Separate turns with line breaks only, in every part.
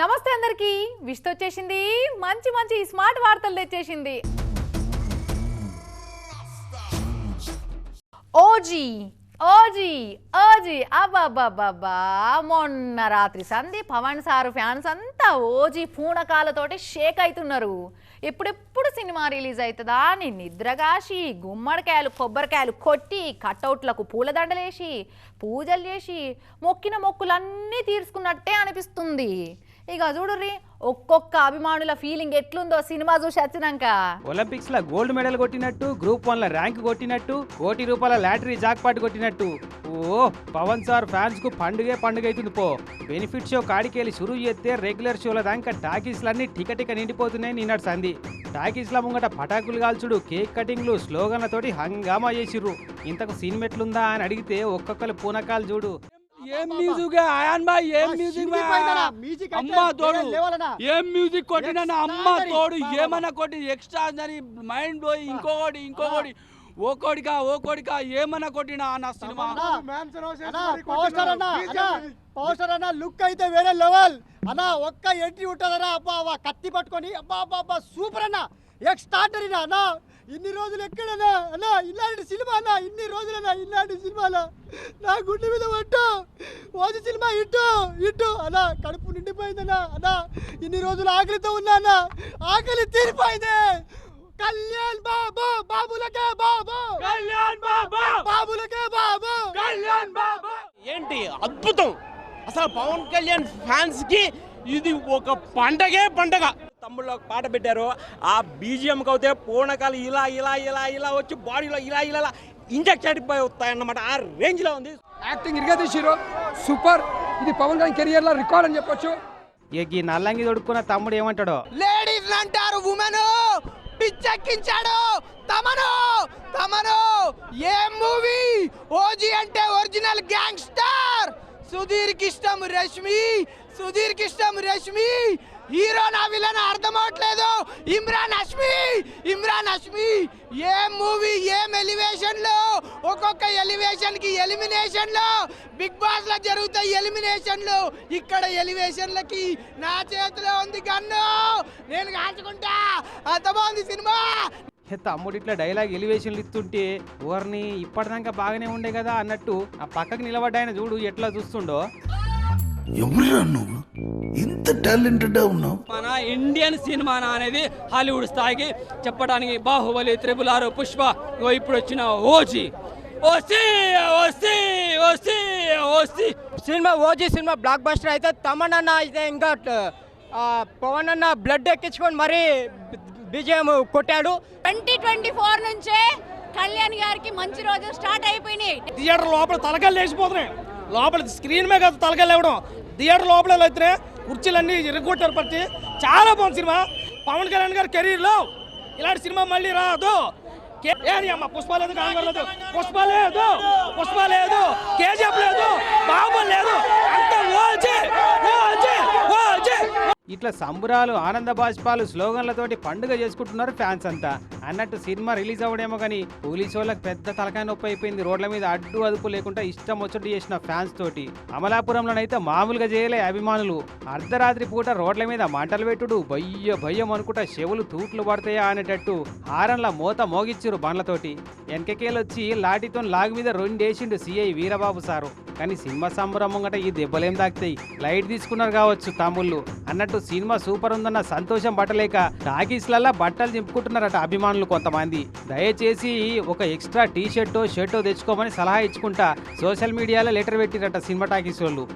నమస్తే అందరికి. విష్తో వచ్చేసింది మంచి మంచి స్మార్ట్ వార్తలు తెచ్చేసింది. OG OG OG. అబ్బాబ్బాబ్బా మొన్న రాత్రి సంధి పవన్ సారు ఫ్యాన్స్ అంతా ఓజీ పూనకాలతోటి షేక్ అవుతున్నారు ఎప్పుడెప్పుడు సినిమా రిలీజ్ అవుతుందా అని నిద్రగాసి గుమ్మడికాయలు కొబ్బరికాయలు కొట్టి కట్అవుట్లకు పూలదండలేసి పూజలు చేసి మొక్కిన మొక్కులన్నీ తీర్చుకున్నట్టే అనిపిస్తుంది. ఇక చూడుర్రి ఒక్కొక్క అభిమానుల ఫీలింగ్ ఎట్లుందో సినిమా చూసి వచ్చినాక.
ఒలింపిక్స్లో గోల్డ్ మెడల్ కొట్టినట్టు గ్రూప్ వన్లో ర్యాంక్ కొట్టినట్టు కోటి రూపాయల లాటరీ జాక్పాట్ కొట్టినట్టు. ఓ పవన్ సార్ ఫ్యాన్స్కు పండుగే పండుగ అవుతుంది పో. బెనిఫిట్ షో కాడికెళ్ళి షురు చేస్తే రెగ్యులర్ షోల దాకా టాకీస్లన్నీ టిక నిండిపోతున్నాయి నిన్నటి సంధి. టాకీస్ల ముంగట పటాకులు కాల్చుడు కేక్ కటింగ్లు స్లోగన్లతోటి హంగామా చేసిర్రు. ఇంతకు సినిమా ఎట్లుందా అని అడిగితే ఒక్కొక్కరు పూనకాలు చూడు.
ఏం మ్యూజిక్ ఆయాన్ బాయ్ ఏం మ్యూజిక్ అమ్మ తోడు ఏం మ్యూజిక్ కొట్టినా నా అమ్మ తోడు ఏమన్నా కొట్టి ఎక్స్ట్రా అని మైండ్ పోయి ఇంకొకటి ఇంకొకటి ఓ కోడికా ఓ కోడికా ఏమన్నా కొట్టినా నా సినిమా?
పోస్టర్ అన్న అన్న, పోస్టర్ అన్న లుక్ అయితే వేరే లెవెల్ అన్న ఒక్క ఎంట్రీ ఉంటుందన్నా అబ్బా అబ్బా కత్తి పట్టుకొని అబ్బా అబ్బా అబ్బా సూపర్ అన్న. ఎక్స్ట్రాటరీనా అన్న. ఇన్ని రోజులు ఎక్కడన్నా? అన్న ఇలాంటి సినిమా అన్న ఇన్ని రోజులన్నా ఇలాంటి సినిమాలా? నా గుండె మీద పట్టు ఓజి సినిమా ఇట్టు ఇట్టు అన్న కడుపు నిండిపోయిందన్న. అన్న ఇన్ని రోజులు ఆకలితో ఉన్నా అన్న ఆకలి తీరిపోయింది. కళ్యాణ్ బాబు బాబులకే బాబు.
కళ్యాణ్ బాబా.
బాబులకే బాబు.
కళ్యాణ్ బాబా.
ఏంటి అద్భుతం! అసలు పవన్ కళ్యాణ్ ఫ్యాన్స్కి ఇది ఒక పండగే పండగ. తమ్ముళ్ళు ఒక పాట పెట్టారు. ఆ బీజిఎం అవుతే పూనకాలు ఇలా ఇలా ఇలా ఇలా వచ్చి బాడీలో ఇలా ఇలా ఇంజెక్ట్ అయిపోయి వస్తాయన్నమాట. ఆ రేంజ్లో ఉంది.
యాక్టింగ్ ఇరిగా తీసిరు సూపర్. ఇది పవన్ కళ్యాణ్ కెరియర్లో రికార్డ్ అని చెప్పొచ్చు.
ఈ నల్లంగి దొడుక్కున్న తమ్ముడు ఏమంటాడో?
లేడీస్ అంటారు ఉమెన్. పిచ్చెక్కించాడు. తమను తమను. ఏ మూవీ? ఓజీ అంటే ఒరిజినల్ గ్యాంగ్స్టర్. సుధీర్ కిష్టం రష్మి. సుధీర్ కిష్టం రష్మి. హీరో నా విలన్ అర్థం అవట్లేదు ఇమ్రాన్ హష్మి ఇమ్రాన్ హష్మి ఏం మూవీ ఏం ఎలివేషన్లో ఒక్కొక్క ఎలివేషన్కి బిగ్ బాస్లో జరుగుతాయి ఎలిమినేషన్లు. ఇక్కడ ఎలివేషన్లకి నా చేతిలో ఉంది గన్ను. నేను కాల్చుకుంటా. అంత బాగుంది సినిమా
తమ్ముడు ఇట్లా డైలాగ్ ఎలివేషన్లు ఇస్తుంటే ఓర్ని ఇప్పటిదాకా బాగానే ఉండే కదా అన్నట్టు ఆ పక్కకు నిలబడ్డాయన చూడు ఎట్లా చూస్తుండో.
ఎవరురా నువ్వు? ఇంత టాలెంటెడ్ ఉన్నావు.
మన ఇండియన్ సినిమా అనేది హాలీవుడ్ స్థాయికి చెప్పడానికి బాహుబలి త్రిబుల్ ఆరు పుష్ప ఇప్పుడు వచ్చిన OG. OC OC OC OC.
Cinema OG cinema blockbuster అయితే తమన్ అన్న అయితే ఇంకా పవన్ అన్న బ్లడ్ ఎక్కించుకొని మరీ విజయం కొట్టాడు.
ట్వంటీ ట్వంటీ ఫోర్ నుంచే కళ్యాణ్ గారికి మంచి రోజు స్టార్ట్ అయిపోయినాయి.
థియేటర్ లోపల తలకాయలు లేచిపోతున్నాయి. లోపల స్క్రీన్ మీద కాదు తలకెళ్ళవడం థియేటర్ లోపల అయితే కుర్చీలన్నీ ఇరగొట్టారు పట్టి చాలా బాగుంది సినిమా. పవన్ కళ్యాణ్ గారి కెరీర్లో ఇలాంటి సినిమా మళ్ళీ రాదు. కే- అమ్మ పుష్ప లేదు కాంగర్ పుష్ప లేదు పుష్ప లేదు కేజీఎఫ్ లేదు బాబు లేదు. అంత
ఇట్లా సంబురాలు ఆనంద బాష్పాలు స్లోగన్లతోటి పండుగ చేసుకుంటున్నారు ఫ్యాన్స్ అంతా. అన్నట్టు సినిమా రిలీజ్ అవ్వడేమో కానీ పోలీసు వాళ్ళకి పెద్ద తలకాయ నొప్పి అయిపోయింది. రోడ్ల మీద అడ్డు అదుపు లేకుండా ఇష్టం వచ్చట్టు చేసిన ఫ్యాన్స్ తోటి. అమలాపురంలోనైతే మామూలుగా చేయలే అభిమానులు. అర్ధరాత్రి పూట రోడ్ల మీద మంటలు పెట్టుడు భయ్య భయ్యం అనుకుంటా చెవులు తూట్లు పడతాయా అనేటట్టు హారన్ల మోత మోగిచ్చిరు బండ్లతోటి. వెనకకేలొచ్చి లాఠీతో లాగు మీద రెండేసిండు సిఐ వీరబాబు సారు. కానీ సినిమా సంబరం ముంగట ఈ దెబ్బలేం తాకుతాయి. లైట్ తీసుకున్నారు కావచ్చు తమ్ముళ్ళు. అన్నట్టు సినిమా సూపర్ ఉందన్న సంతోషం పట్టలేక టాకీస్లల్లా బట్టలు దింపుకుంటున్నారట అభిమానులు కొంతమంది. దయచేసి ఒక ఎక్స్ట్రా టీ షర్టో షర్టో తెచ్చుకోమని సలహా ఇచ్చుకుంటా సోషల్ మీడియాలో లెటర్ పెట్టిరట సినిమా టాకీస్ వాళ్ళు.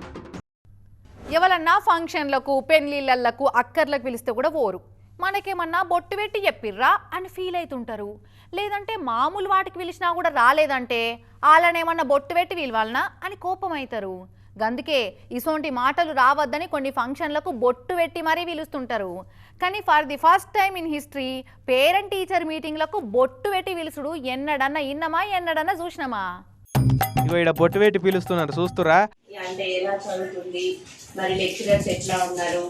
ఎవరన్నా ఫంక్షన్లకు పెళ్ళిళ్ళకు అక్కర్లకు పిలిస్తే కూడా పోరు మనకేమన్నా బొట్టు పెట్టి చెప్పిర్రా అని ఫీల్ అవుతుంటారు లేదంటే మామూలు వాటికి పిలిచినా కూడా రాలేదంటే వాళ్ళనేమన్నా బొట్టు పెట్టి పిలవాలనా అని కోపం అవుతారు గందుకే ఇసోంటి మాటలు రావద్దని కొన్ని ఫంక్షన్లకు బొట్టు పెట్టి మరీ పిలుస్తుంటారు. కానీ for the first time in history parent teacher మీటింగ్లకు బొట్టు పెట్టి పిలుచుడు ఎన్నడన్నా ఇన్నమా ఎన్నడన్నా చూసినమా?
ఇగో ఇక్కడ బొట్టు పెట్టి పిలుస్తున్నారు చూస్తురా
అంటే ఎలా చదువుతుంది? మరి లెక్చరర్స్ ఎట్లా ఉన్నారు?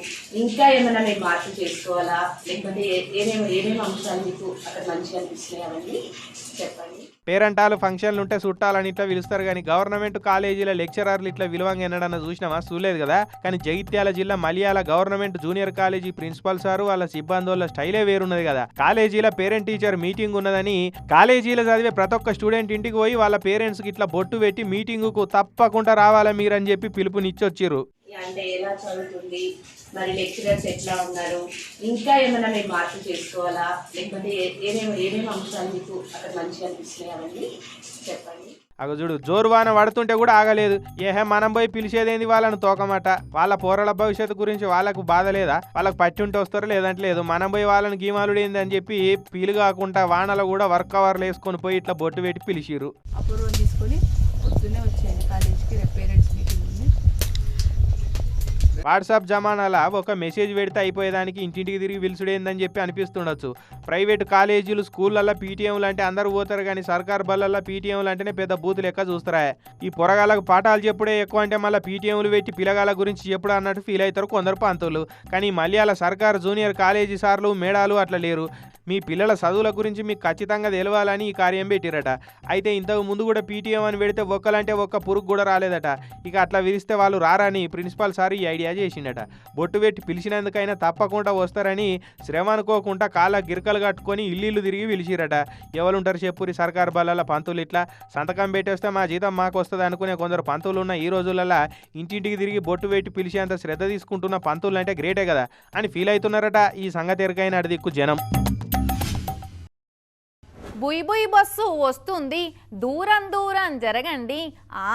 ఇంకా ఏమైనా మీరు మార్పు చేసుకోవాలా? లేకపోతే ఏమేమి ఏమేమి అంశాలు మీకు అక్కడ మంచిగా అనిపిస్తున్నాయి అవన్నీ చెప్పండి.
పేరంటాలు ఫంక్షన్లు ఉంటే చుట్టాలని ఇట్లా పిలుస్తారు కానీ గవర్నమెంట్ కాలేజీల లెక్చరర్లు ఇట్లా విలువంగా ఎన్నడన్నా చూసినామా చూడలేదు కదా. కానీ జగిత్యాల జిల్లా Maliyala government junior college principal sir వాళ్ళ సిబ్బంది వాళ్ళ స్టైలే వేరున్నది కదా. కాలేజీల పేరెంట్ టీచర్ మీటింగ్ ఉన్నదని కాలేజీలో చదివే ప్రతి ఒక్క స్టూడెంట్ ఇంటికి పోయి వాళ్ళ పేరెంట్స్కి ఇట్లా బొట్టు పెట్టి మీటింగుకు తప్పకుండా రావాలా మీరని చెప్పి పిలుపునిచ్చొచ్చిర్రు
అంటే ఎలా చదువుతుంది? మరి లెక్చరర్స్ ఎట్లా ఉన్నారు? ఇంకా ఏమైనా మీరు మార్పులు చేసుకోవాలా? లేకపోతే ఏమేమి ఏమేమి అంశాలు మీకు అక్కడ మంచిగా అనిపిస్తున్నాయి అవన్నీ చెప్పండి.
అగ చూడు జోరువాన పడుతుంటే కూడా ఆగలేదు. ఏహే మనం పోయి పిలిచేదేంది వాళ్ళని తోకమాట? వాళ్ళ పోరల భవిష్యత్తు గురించి వాళ్ళకు బాధ లేదా? వాళ్ళకి పట్టి ఉంటే వస్తారో లేదంటే లేదు. మనం పోయి వాళ్ళని గీమాలుడు ఏంది అని చెప్పి పీలు కాకుండా వానలో కూడా వర్క్ కవర్లు వేసుకొని పోయి ఇట్లా బొట్టు పెట్టి పిలిచిర్రు.
అపూర్వం
వాట్సాప్ జమానాల ఒక మెసేజ్ పెడితే అయిపోయేదానికి ఇంటింటికి తిరిగి పిలుచుడేందని చెప్పి అనిపిస్తుండొచ్చు. ప్రైవేట్ కాలేజీలు స్కూళ్ళల్లో పీటీఎంలు అంటే అందరూ పోతారు కానీ సర్కార్ బళ్ళల్లో పీటీఎంలు అంటేనే పెద్ద బూత్ లెక్క చూస్తారా? ఈ పొరగాళ్ళకు పాఠాలు చెప్పుడే ఎక్కువ అంటే మళ్ళీ పీటీఎంలు పెట్టి పిల్లగాళ్ళ గురించి చెప్పుడు అన్నట్టు ఫీల్ అవుతారు కొందరు పంతులు. కానీ మళ్ళీ అలా సర్కార్ జూనియర్ కాలేజీ సార్లు మేడాలు అట్లా లేరు. మీ పిల్లల చదువుల గురించి మీకు ఖచ్చితంగా తెలవాలని ఈ కార్యం పెట్టిరట. అయితే ఇంతకు ముందు కూడా పీటీఎం అని పెడితే ఒక్కలంటే ఒక్క పురుగు కూడా రాలేదట. ఇక అట్లా విరిస్తే వాళ్ళు రారని ప్రిన్సిపాల్ సార్ ఈ ఐడియా చేసిండట. బొట్టు పెట్టి పిలిచినందుకైనా తప్పకుండా వస్తారని శ్రమ అనుకోకుండా కాళ్ళ గిరకలు కట్టుకొని ఇల్లు తిరిగి పిలిచిరట. ఎవరుంటారు చెప్పురి సర్కార్ బలాల పంతులు ఇట్లా? సంతకం పెట్టేస్తే మా జీతం మాకు వస్తుంది అనుకునే కొందరు పంతులు ఉన్న ఈ రోజులలో ఇంటింటికి తిరిగి బొట్టు పెట్టి పిలిచేంత శ్రద్ధ తీసుకుంటున్న పంతులు అంటే గ్రేటే కదా అని ఫీల్ అవుతున్నారట ఈ సంగతి ఎరకైన దిక్కు జనం.
బుయ్ బుయ్ బస్సు వస్తుంది. దూరం దూరం జరగండి.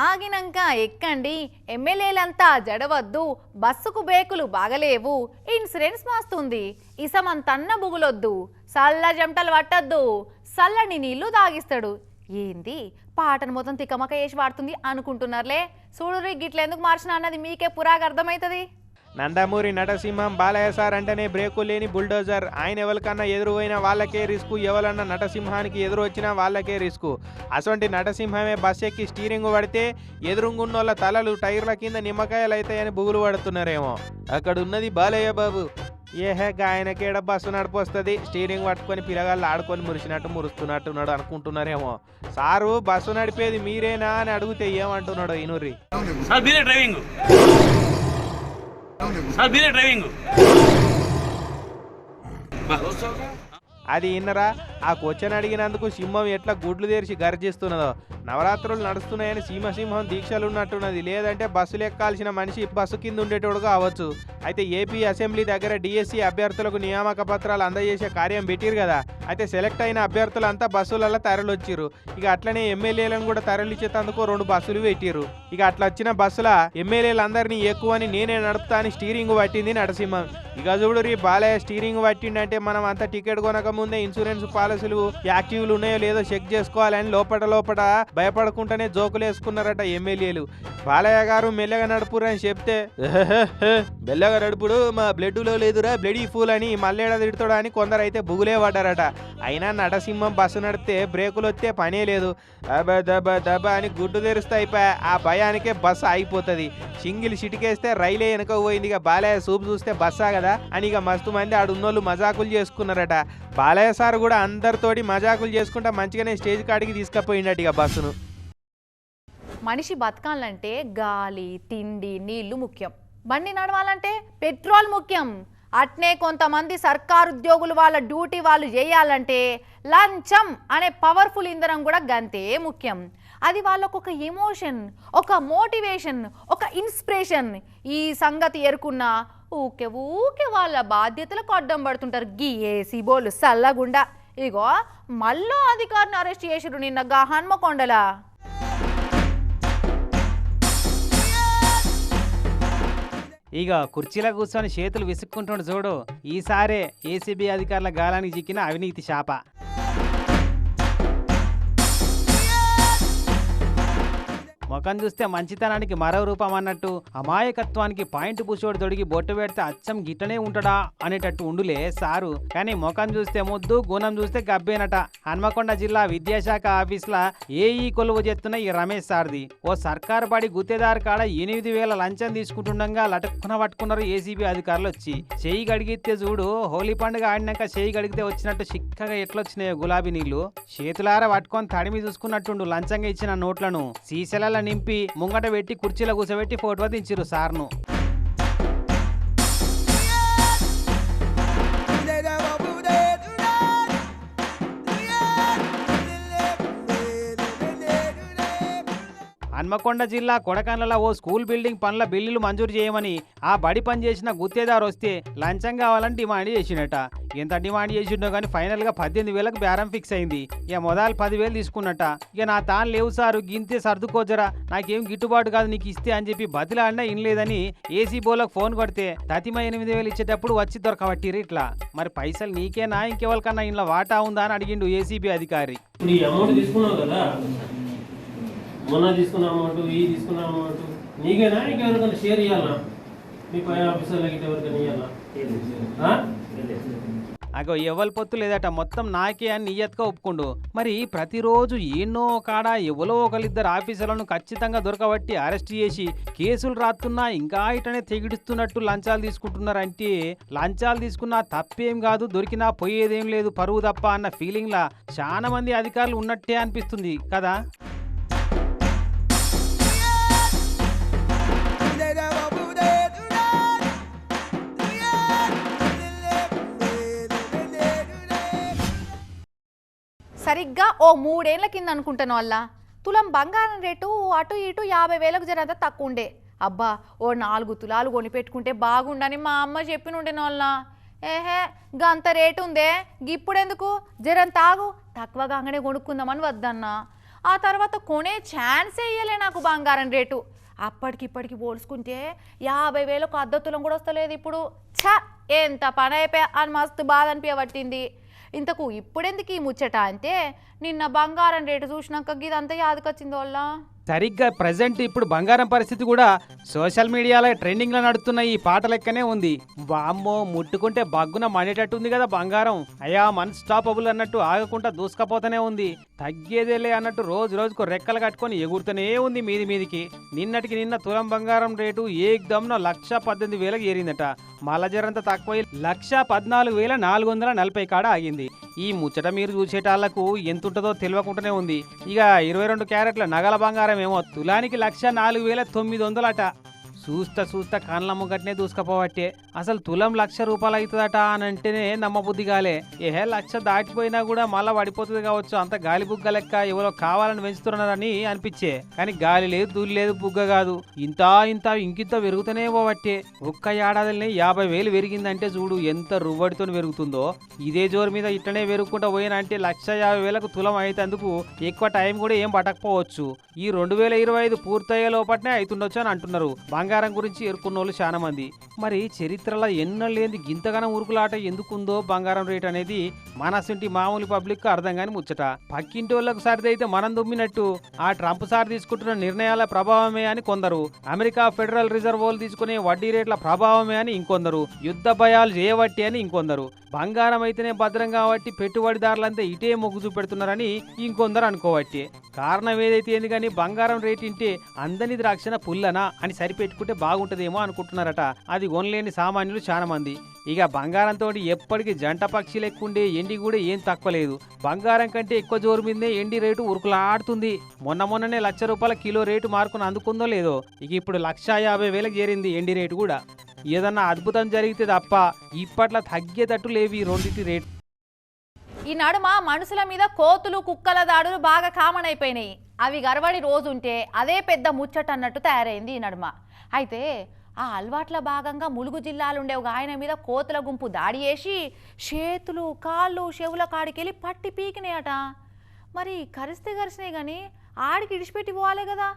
ఆగినంక ఎక్కండి. ఎమ్మెల్యేలంతా జడవద్దు. బస్సుకు బేకులు బాగలేవు. ఇన్సూరెన్స్ మాస్తుంది. ఇసమంతన్న బుగులొద్దు. సల్ల జంటలు పట్టద్దు. చల్లని నీళ్ళు తాగిస్తాడు. ఏంది? పాటను మొత్తం తికమక వేసి వాడుతుంది అనుకుంటున్నారులే. చూడు గిట్ల ఎందుకు మార్చిన అన్నది మీకే పురాగా అర్థమవుతుంది.
నందమూరి నటసింహం బాలయ్య సార్ అంటేనే బ్రేకు లేని బుల్డోజర్. ఆయన ఎవరికన్నా ఎదురుపోయిన వాళ్ళకే రిస్క్ ఎవరన్నా నటసింహానికి ఎదురు వచ్చినా వాళ్ళకే రిస్క్. అటువంటి నటసింహమే బస్ ఎక్కి స్టీరింగ్ పడితే ఎదురుగున్నోళ్ళ తలలు టైర్ల కింద నిమ్మకాయలు అవుతాయని బుగులు పడుతున్నారేమో. అక్కడ ఉన్నది బాలయ్య బాబు. ఏహే ఆయనకేడ బస్సు నడిపొస్తుంది? స్టీరింగ్ పట్టుకొని పిల్లగాళ్ళు ఆడుకొని మురిసినట్టు మురుస్తున్నట్టున్నాడు అనుకుంటున్నారేమో. సారు బస్సు నడిపేది మీరేనా అని అడిగితే ఏమంటున్నాడు ఇనురి
డ్రైవింగ్. సార్ మీరే డ్రైవింగ్.
అది ఇన్నరా? ఆ క్వశ్చన్ అడిగినందుకు సింహం ఎట్లా గుడ్లు తెరిచి గర్జిస్తున్నదో. నవరాత్రులు నడుస్తున్నాయని సీమసింహం దీక్షలు ఉన్నట్టున్నది లేదంటే బస్సులు ఎక్కాల్సిన మనిషి బస్సు కింద ఉండేటోడుగా అవ్వచ్చు అయితే ఏపీ అసెంబ్లీ దగ్గర డిఎస్సి అభ్యర్థులకు నియామక పత్రాలు అందజేసే కార్యం పెట్టిరు కదా. అయితే సెలెక్ట్ అయిన అభ్యర్థులంతా బస్సులలో తరలొచ్చిరు. ఇక అట్లనే ఎమ్మెల్యేలను కూడా తరలిచ్చేందుకు రెండు బస్సులు పెట్టిరు. ఇక అట్లా వచ్చిన బస్సుల ఎమ్మెల్యేలందరినీ ఎక్కువని నేనే నడుపుతా అని స్టీరింగ్ పట్టింది నరసింహం ఇక చూడురి బాలయ్య స్టీరింగ్ పట్టిండంటే మనం అంత టికెట్ కొనక ముందే ఇన్సూరెన్స్ పాలసీలు యాక్టివ్లు ఉన్నాయో లేదో చెక్ చేసుకోవాలని లోపట లోపట భయపడకుండానే జోకులు వేసుకున్నారట ఎమ్మెల్యేలు. బాలయ్య గారు మెల్లగా నడుపురు అని చెప్తే మెల్లగా నడుపుడు మా బ్లడ్లో లేదురా బ్లడీ ఫూల్ అని మల్లేడ తిడతాడు అని కొందరు అయితే బుగులే పడ్డారట. అయినా నటసింహం బస్సు నడితే బ్రేకులు వస్తే పనే లేదు. దబ దబ దబ అని గుడ్డు తెరుస్తే అయిపోయా ఆ భయానికే బస్సు ఆగిపోతుంది. సింగిల్ సిటికేస్తే రైలే వెనక పోయింది ఇక బాలయ్య సూపు చూస్తే బస్సా కదా? అని ఇక మస్తు మంది ఆడున్నోళ్ళు మజాకులు చేసుకున్నారట. బాలయ్య సార్ కూడా అందరితోటి మజాకులు చేసుకుంటా మంచిగానే స్టేజ్ కాడికి తీసుకుపోయిండట ఇక బస్సును.
మనిషి బతకాలంటే గాలి తిండి నీళ్ళు ముఖ్యం. బండి నడవాలంటే పెట్రోల్ ముఖ్యం. అట్నే కొంతమంది సర్కారు ఉద్యోగులు వాళ్ళ డ్యూటీ వాళ్ళు చేయాలంటే లంచం అనే పవర్ఫుల్ ఇంధనం కూడా గంతే ముఖ్యం. అది వాళ్ళకు ఒక ఎమోషన్ ఒక మోటివేషన్ ఒక ఇన్స్పిరేషన్. ఈ సంగతి ఎరుకున్న ఊకే ఊకే వాళ్ళ బాధ్యతలకు అడ్డం పడుతుంటారు. గీ ఏసీ బోలు సల్లగుండా. ఇగో మళ్ళా అధికారిని అరెస్ట్ చేసిరు నిన్న గా హన్మకొండలా
ఇక కుర్చీలో కూర్చొని చేతులు విసుక్కుంటుండు చూడు. ఈసారే ఏసీబీ అధికారుల గాలానికి చిక్కిన అవినీతి శాప. ముఖం
చూస్తే మంచితనానికి మరో రూపం అన్నట్టు అమాయకత్వానికి పాయింట్ పూసోడు తొడిగి బొట్టు పెడితే అచ్చం గిట్టనే ఉంటాడా అనేటట్టు ఉండులే సారు. కానీ ముఖం చూస్తే ముద్దు గుణం చూస్తే గబ్బేనట. హన్మకొండ జిల్లా విద్యాశాఖ ఆఫీస్లా ఏఈ కొలువు చేస్తున్న ఈ రమేష్ సార్ది. ఓ సర్కారు బడి గుత్తేదారు కాడ ఎనిమిది వేల లంచం తీసుకుంటుండగా లటక్కున పట్టుకున్నారు ఏసీబీ అధికారులు వచ్చి చేయి గడిగితే చూడు హోలీ పండుగ ఆడినాక చేయి గడిగితే వచ్చినట్టు చిక్కగా ఎట్లొచ్చినాయో గులాబీ నీళ్ళు. చేతులార పట్టుకొని తడిమి చూసుకున్నట్టుండు లంచంగా ఇచ్చిన నోట్లను. సీసెలలో నింపి ముంగట పెట్టి కుర్చీలో కూర్చోబెట్టి ఫోటో దించిరు సార్ను. హన్మకొండ జిల్లా కొడకండ్లలో ఓ స్కూల్ బిల్డింగ్ పనుల బిల్లులు మంజూరు చేయమని ఆ బడి పని చేసిన గుత్తేదారు వస్తే లంచం కావాలని డిమాండ్ చేసిండట. ఎంత డిమాండ్ చేసిండో కానీ ఫైనల్గా పద్దెనిమిది వేలకు బేరం ఫిక్స్ అయింది. ఇక మొదలు పదివేలు తీసుకున్నట. ఇక నా తాను లేవు సారు గింతే సర్దుకోజరా నాకేం గిట్టుబాటు కాదు నీకు ఇస్తే అని చెప్పి బతిలాడినా ఇనలేదని ఏసీ బోలకు ఫోన్ కొడితే తతిమ ఎనిమిది వేలు ఇచ్చేటప్పుడు వచ్చి దొరకబట్టిరు ఇట్లా. మరి పైసలు నీకేనా? ఇంకెవరికన్నా ఇంట్లో వాటా ఉందా అని అడిగిండు ఏసీబీ అధికారి.
నీ అమౌంట్ తీసుకున్నావు కదా. మొన్న తీసుకున్న అమౌంట్ ఈ తీసుకున్న అమౌంట్ నీకేనా ఇంకెవరికైనా షేర్ ఇవ్వాలా మీ పై ఆఫీసర్లకి ఎవరికైనా ఇవ్వాలా
అగో ఎవరి పొత్తు లేదట. మొత్తం నాకే అని నియత్గా ఒప్పుకుండు. మరి ప్రతిరోజు ఎన్నో కాడ ఎవలో ఒకరిద్దరు ఆఫీసర్లను ఖచ్చితంగా దొరకబట్టి అరెస్ట్ చేసి కేసులు రాస్తున్నా ఇంకా ఇటనే తెగిడిస్తున్నట్టు లంచాలు తీసుకుంటున్నారంటే లంచాలు తీసుకున్నా తప్పేం కాదు దొరికినా పోయేదేం లేదు పరువు తప్ప అన్న ఫీలింగ్లా చాలా మంది అధికారులు ఉన్నట్టే అనిపిస్తుంది కదా?
సరిగ్గా ఓ మూడేళ్ళ కింద అనుకుంటాను వల్ల తులం బంగారం రేటు అటు ఇటు యాభై వేలకు జరంత తక్కువ ఉండే అబ్బా ఓ నాలుగు తులాలు కొనిపెట్టుకుంటే బాగుండని మా అమ్మ చెప్పినుండే వాళ్ళ ఏహే గంత రేటు ఉందే గిప్పుడెందుకు? జరం తాగు తక్కువగా అంగనే కొనుక్కుందామని వద్దన్నా. ఆ తర్వాత కొనే ఛాన్సే ఇయ్యలే నాకు బంగారం రేటు. అప్పటికి ఇప్పటికి పోల్చుకుంటే యాభై వేలకు అద్దతులం తులం కూడా వస్తలేదు ఇప్పుడు. ఛ ఎంత పని అయిపోయా అని మస్తు బాధ అనిపించబట్టింది ఇంతకు ఇప్పుడెందుకు ఈ ముచ్చట అంటే నిన్న బంగారం రేటు చూసినాక గిదంతా యాదకొచ్చింది వాళ్ళ.
సరిగ్గా ప్రజెంట్ ఇప్పుడు బంగారం పరిస్థితి కూడా సోషల్ మీడియాలో ట్రెండింగ్లో నడుతున్న ఈ పాట లెక్కనే ఉంది. వామ్మో ముట్టుకుంటే బగ్గున మనేటట్టుంది కదా బంగారం. అయా స్టాపబుల్ అన్నట్టు ఆగకుండా దూసుకపోతూనే ఉంది. తగ్గేదేలే అన్నట్టు రోజు రోజుకు రెక్కలు కట్టుకొని ఎగురుతూనే ఉంది మీది మీదికి. నిన్నటికి నిన్న తులం బంగారం రేటు ఏకదమ్న లక్ష పద్దెనిమిది వేలకు ఏరిందట. మళ్ళా జరంత తక్కువ లక్ష పద్నాలుగు వేల నాలుగు వందల నలభై కాడ ఆగింది. ఈ ముచ్చట మీరు చూసేటాళ్ళకు ఎంత ఉంటుందో తెలియకుండానే ఉంది. ఇక ఇరవై రెండు క్యారెట్ల నగల బంగారం ఏమో తులానికి లక్ష నాలుగు వేల తొమ్మిది వందలట. చూస్తా చూస్తా కళ్ళ ముగ్గట్నే దూసుకపోవట్టే. అసలు తులం లక్ష రూపాయలు అవుతుందట అని అంటేనే నమ్మబుద్ధి కాలే. ఏహే లక్ష దాటిపోయినా కూడా మళ్ళా పడిపోతుంది కావచ్చు. అంత గాలి బుగ్గ లెక్క ఎవరో కావాలని పెంచుతున్నారని అనిపించే. కానీ గాలి లేదు దూలి లేదు బుగ్గ కాదు. ఇంత ఇంత ఇంకింత పెరుగుతూనే పోవట్టే. ఒక్క ఏడాదిలోనే యాభై వేలు పెరిగిందంటే చూడు ఎంత రువ్వడితో పెరుగుతుందో. ఇదే జోరు మీద ఇట్లనే పెరుగుకుంటా పోయినంటే లక్ష యాభై వేలకు తులం అయితందుకు ఎక్కువ టైం కూడా ఏం పట్టకపోవచ్చు. ఈ రెండు వేల ఇరవై ఐదు పూర్తయ్యే లోపట్నే అవుతుండొచ్చు అని అంటున్నారు. బంగారు గురించి ఎరుకున్న వాళ్ళు చాలా మంది మరి చరిత్రలో ఎన్నో లేని గింతగానం ఉరుకులాట ఎందుకుందో బంగారం రేట్ అనేది మనసుంటి మామూలు పబ్లిక్ అర్థం కాని ముచ్చట. పక్కింటి వాళ్ళకు సరిదైతే మనం దుమ్మినట్టు ఆ ట్రంప్ సార్ తీసుకుంటున్న నిర్ణయాల ప్రభావమే అని కొందరు. అమెరికా ఫెడరల్ రిజర్వ్ వాళ్ళు తీసుకునే వడ్డీ రేట్ల ప్రభావమే అని ఇంకొందరు. యుద్ధ భయాలు చేయబట్టి అని ఇంకొందరు. బంగారం అయితేనే భద్రం కాబట్టి పెట్టుబడిదారులంతా ఇటే మొగ్గు చూపెడుతున్నారని ఇంకొందరు అనుకోవట్టి కారణం ఏదైతే ఏంది కానీ బంగారం రేట్ ఇంటే అందని ద్రాక్షన పుల్లనా అని సరిపెట్టుకుంటే బాగుంటుందేమో అనుకుంటున్నారట. అది కొనలేని సామాన్యులు చాలా మంది ఇక బంగారంతో ఎప్పటికీ జంట పక్షి లెక్కుండే ఎండి కూడా ఏం తక్కువ లేదు. బంగారం కంటే ఎక్కువ జోరు మీదే ఎండి రేటు ఉరుకులాడుతుంది. మొన్న మొన్ననే లక్ష రూపాయల కిలో రేటు మార్కుని అందుకుందో లేదో? ఇక ఇప్పుడు లక్ష యాభై వేలకు చేరింది ఎండి రేటు కూడా. ఏదన్నా అద్భుతం జరిగితే తప్ప ఇప్పట్లో తగ్గేటట్టు లేవి రెండింటి రేటు.
ఈ నడుమ మనుషుల మీద కోతులు కుక్కల దాడులు బాగా కామన్ అయిపోయినాయి. అవి గర్వడి రోజుంటే అదే పెద్ద ముచ్చట అన్నట్టు తయారైంది ఈ నడుమ అయితే ఆ అలవాట్ల భాగంగా ములుగు జిల్లాలు ఉండే ఒక ఆయన మీద కోతుల గుంపు దాడి చేసి చేతులు కాళ్ళు చెవుల కాడికెళ్ళి పట్టి పీకినాయట. మరి కరిస్తే కరిసినాయి కానీ ఆడికి ఇడిచిపెట్టి పోవాలి కదా.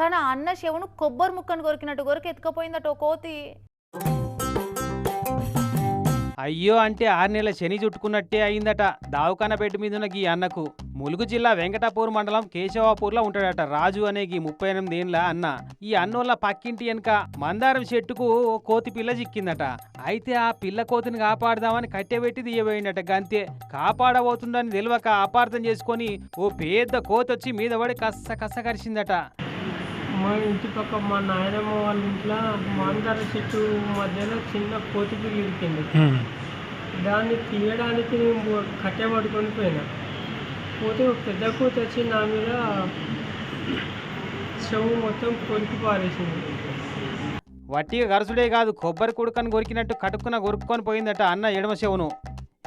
కానీ అన్న చెవును కొబ్బరి ముక్కను కొరికినట్టు కొరికి ఎత్తుకపోయిందట ఓ కోతి.
అయ్యో అంటే ఆరు నెలల శని చుట్టుకున్నట్టే అయిందట. దావకాన బెడ్ మీద ఈ అన్నకు. ములుగు జిల్లా వెంకటాపూర్ మండలం కేశవాపూర్లో ఉంటాడట రాజు అనే ఈ ముప్పై ఎనిమిది ఏండ్ల అన్న. ఈ అన్నోళ్ళ పక్కింటి వెనక మందారం చెట్టుకు ఓ కోతి పిల్ల చిక్కిందట. అయితే ఆ పిల్ల కోతిని కాపాడదామని కట్టెబెట్టి దియబోయిందట గంతే. కాపాడబోతుందని తెలియక అపార్థం చేసుకొని ఓ పెద్ద కోతి వచ్చి మీద పడి కస్స కస్స కరిచిందట.
మా ఇంటి పక్క మా నాయనమ్మ వాళ్ళ ఇంట్లో మాందార చెట్టు మధ్యలో చిన్న కోతి పిల్లి ఇరికింది. దాన్ని తీయడానికి నేను కట్టె పట్టుకొని పోయినా. పోతే ఒక పెద్ద కోతి వచ్చి నా మీద చెవు మొత్తం కొరికి పారేసింది.
వట్టిగా గరసుడే కాదు కొబ్బరి కుడుకని కొరికినట్టు కటుక్కున కొరుక్కొని పోయిందట అన్న ఎడమ చెవును.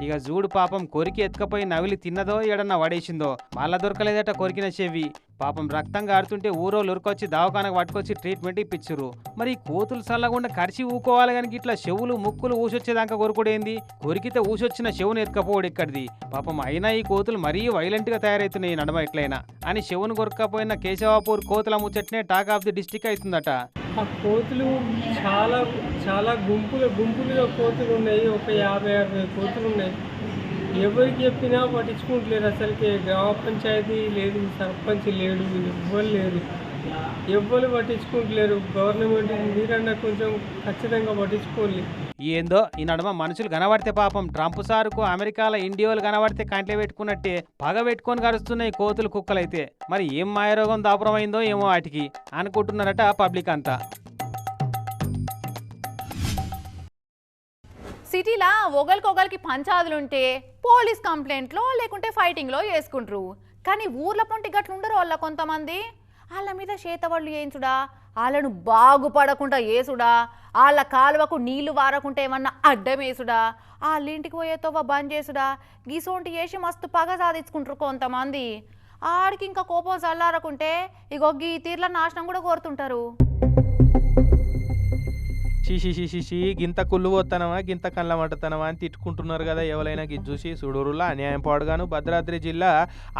ఇక జూడు పాపం కొరికి ఎత్తుకపోయి నవిలి తిన్నదో ఎడన్న వడేసిందో? మళ్ళా దొరకలేదట కొరికిన చెవి. పాపం రక్తం ఆడుతుంటే ఊరోళ్ళు లురుకొచ్చి దవాఖానకు పట్టుకొచ్చి ట్రీట్మెంట్ ఇప్పించురు మరి కోతులు చల్లకుండా కరిచి ఊకోవాలి కానీ ఇట్లా చెవులు ముక్కులు ఊసొచ్చేదాకా కొరుకుడేంది కొరికితే ఊసొచ్చిన చెవును ఎత్తుకపోవడు ఇక్కడిది. పాపం అయినా ఈ కోతులు మరీ వైలెంట్గా తయారవుతున్నాయి నడమ ఎట్లయినా. అని చెవును కొరకపోయిన కేశవాపూర్ కోతుల ముచ్చట్నే టాక్ ఆఫ్ ది డిస్టిక్ అవుతుందట.
ఆ కోతులు చాలా చాలా గుంపులు గుంపులుగా కోతులు ఉన్నాయి. ఒక యాభై అరవై కోతులు ఉన్నాయి. ఎవరికి చెప్పినా పట్టించుకుంటలేరు అసలుకి. గ్రామ పంచాయతీ లేదు సర్పంచ్ లేడు ఎవ్వరు లేరు. ఎవ్వరు పట్టించుకుంటలేరు. గవర్నమెంట్ మీరన్నా కొంచెం ఖచ్చితంగా పట్టించుకోవాలి
ఏందో ఈ నడమ మనుషులు కనబడితే పాపం. ట్రంప్ సారుకు అమెరికాలో ఇండియోలు కనబడితే కంట్లో పెట్టుకున్నట్టే. పగ పెట్టుకొని గడుస్తున్నాయి కోతులు కుక్కలైతే. మరి ఏం మాయరోగం దాపురమైందో ఏమో వాటికి అనుకుంటున్నారట పబ్లిక్ అంతా.
సిటీలా ఒకరికొకరికి పంచాదులుంటే పోలీస్ కంప్లైంట్లో లేకుంటే ఫైటింగ్లో వేసుకుంటారు కానీ ఊర్ల పొంటి గట్లు ఉండరు వాళ్ళ కొంతమంది. వాళ్ళ మీద చేతవాళ్ళు వేయించుడా వాళ్ళను బాగుపడకుండా వేసుడా వాళ్ళ కాలువకు నీళ్ళు వారకుంటే ఏమన్నా అడ్డం వేసుడా వాళ్ళ ఇంటికి పోయేతో బంద్ చేసుడా? గీసోంటి వేసి మస్తు పగ సాధించుకుంటారు కొంతమంది. ఆడికి ఇంకా కోపం చల్లారకుంటే ఇగో గీ తీర్ల నాశనం కూడా కోరుతుంటారు.
షిషి షిషి షి గింత కుళ్ళు పోతానమా గింత కళ్ళ మట్టతనమా అని తిట్టుకుంటున్నారు కదా ఎవరైనా గిది చూసి. సుడూరులా అన్యాయం పాడుగాను. భద్రాద్రి జిల్లా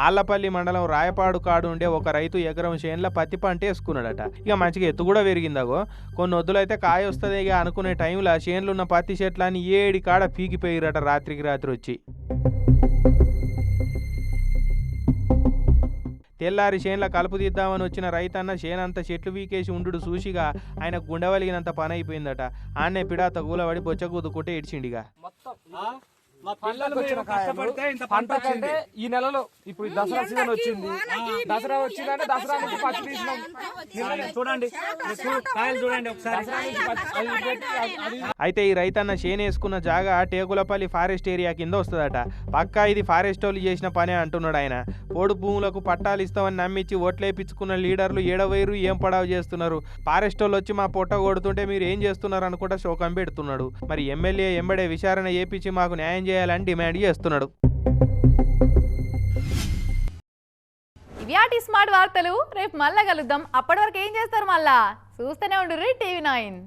ఆళ్ళపల్లి మండలం రాయపాడు కాడు ఉండే ఒక రైతు ఎకరం చేనులో పత్తి పంట వేసుకున్నాడట. ఇక మంచిగా ఎత్తు కూడా పెరిగిందాగో కొన్ని వద్దులైతే కాయ వస్తుంది ఇక అనుకునే టైంలో చేనులు ఉన్న పత్తి చెట్లని ఏడి కాడ పీకిపోయిరట రాత్రికి రాత్రి వచ్చి. తెల్లారి చేన్ల కలుపు తీద్దామని వచ్చిన రైతన్న చేనంత చెట్లు వీకేసి ఉండు చూసిగా ఆయన గుండెవలిగినంత పని అయిపోయిందట ఆన్నే పిడాత కూలబడి బొచ్చకూదుకుంటే ఇడిచిండిగా.
మా పిల్లలు మీరు కష్టపడితే ఇంత పంట
ఈ నెలలో ఇప్పుడు దసరా సీజన్ వచ్చింది. దసరా వచ్చిందంటే దసరా నుంచి పత్తి తీసినాం.
చూడండి చూ- కాయలు చూడండి ఒకసారి.
అయితే ఈ రైతన్న చేను వేసుకున్న జాగా టేకులపల్లి ఫారెస్ట్ ఏరియా కింద వస్తుందట. పక్కా ఇది ఫారెస్ట్ వాళ్ళు చేసిన పనే అంటున్నాడు ఆయన. పోడు భూములకు పట్టాలు ఇస్తామని నమ్మించి ఓట్లేపించుకున్న లీడర్లు ఏడవైరు ఏం పడావు చేస్తున్నారు? పారెస్టోళ్ళు వచ్చి మా పొట్ట కొడుతుంటే మీరు ఏం చేస్తున్నారు అనుకుంటా శోకం పెడుతున్నాడు. మరి ఎమ్మెల్యే ఎంబడే విచారణ చేపించి మాకు న్యాయం చేయాలని డిమాండ్ చేస్తున్నాడు.
ఇవ్యాటి స్మార్ట్ వార్తలు. రేపు మళ్ళా కలుద్దాం. అప్పటి వరకు ఏం చేస్తారు మళ్ళా? చూస్తూనే ఉండు టీవీ నైన్.